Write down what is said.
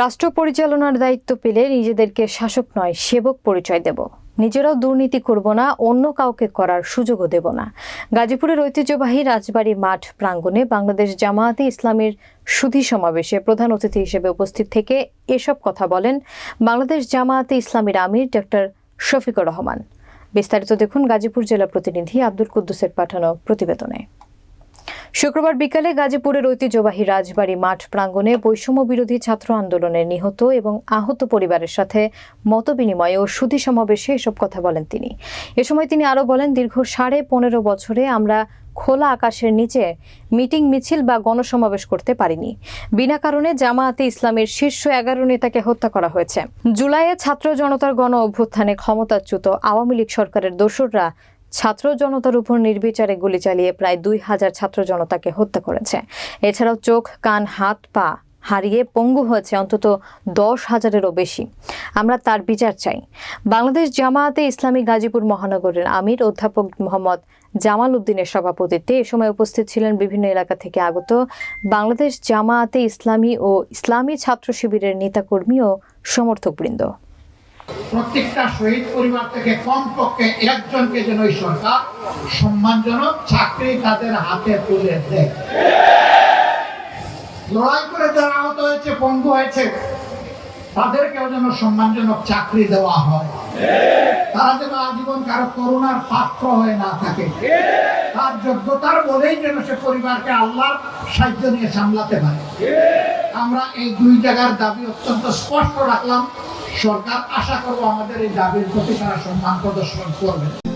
রাষ্ট্র পরিচালনার দায়িত্ব পেলে নিজেদেরকে শাসক নয়, সেবক পরিচয় দেব। নিজেরাও দুর্নীতি করব না, অন্য কাউকে করার সুযোগও দেব না। গাজীপুরের ঐতিহ্যবাহী রাজবাড়ী মাঠ প্রাঙ্গণে বাংলাদেশ জামায়াতে ইসলামের সুধি সমাবেশে প্রধান অতিথি হিসেবে উপস্থিত থেকে এসব কথা বলেন বাংলাদেশ জামায়াতে ইসলামীর আমির ডক্টর শফিকুর রহমান। বিস্তারিত দেখুন গাজীপুর জেলা প্রতিনিধি আব্দুল কুদ্দুসের পাঠানো প্রতিবেদনে। শুক্রবার বিকালে গাজীপুরের ঐতিহ্যবাহী রাজবাড়ী মাঠ প্রাঙ্গণে বৈষম্য বিরোধী ছাত্র আন্দোলনের নিহত এবং আহত পরিবারের সাথে মতবিনিময় ও সুধী সমাবেশে এসব কথা বলেন তিনি। এ সময় তিনি আরও বলেন, দীর্ঘ সাড়ে পনেরো বছরে আমরা খোলা আকাশের নিচে মিটিং, মিছিল বা গণসমাবেশ করতে পারিনি। বিনা কারণে জামায়াতে ইসলামের শীর্ষ এগারো নেতাকে হত্যা করা হয়েছে। জুলাইয়ে ছাত্র জনতার গণ অভ্যুত্থানে ক্ষমতাচ্যুত আওয়ামী লীগ সরকারের দোসররা ছাত্র জনতার উপর নির্বিচারে গুলি চালিয়ে প্রায় দুই হাজার ছাত্র জনতাকে হত্যা করেছে। এছাড়াও চোখ, কান, হাত, পা হারিয়ে পঙ্গু হয়েছে অন্তত দশ হাজারেরও বেশি। আমরা তার বিচার চাই। বাংলাদেশ জামায়াতে ইসলামী গাজীপুর মহানগরের আমির অধ্যাপক মোহাম্মদ জামাল উদ্দিনের সভাপতিত্বে এ সময় উপস্থিত ছিলেন বিভিন্ন এলাকা থেকে আগত বাংলাদেশ জামায়াতে ইসলামী ও ইসলামী ছাত্র শিবিরের নেতাকর্মী ও সমর্থকবৃন্দ। প্রত্যেকটা শহীদ পরিবার থেকে কমপক্ষে একজনকে যেন ওই সরকার সম্মানজনক চাকরি তাদের হাতে তুলে দেয়। লড়াই করে যারা আহত হয়েছে, পঙ্গু হয়েছে, তাদেরকেও যেন সম্মানজনক চাকরি দেওয়া হয়। তারা যেন আজীবন কারও করোনার পাত্র হয়ে না থাকে। তার যোগ্যতার বলেই যেন সে পরিবারকে আল্লাহর সাহায্য নিয়ে সামলাতে পারে। আমরা এই দুই জায়গার দাবি অত্যন্ত স্পষ্ট রাখলাম। সরকার আশা করব আমাদের এই দাবির প্রতি তারা সম্মান প্রদর্শন করবে।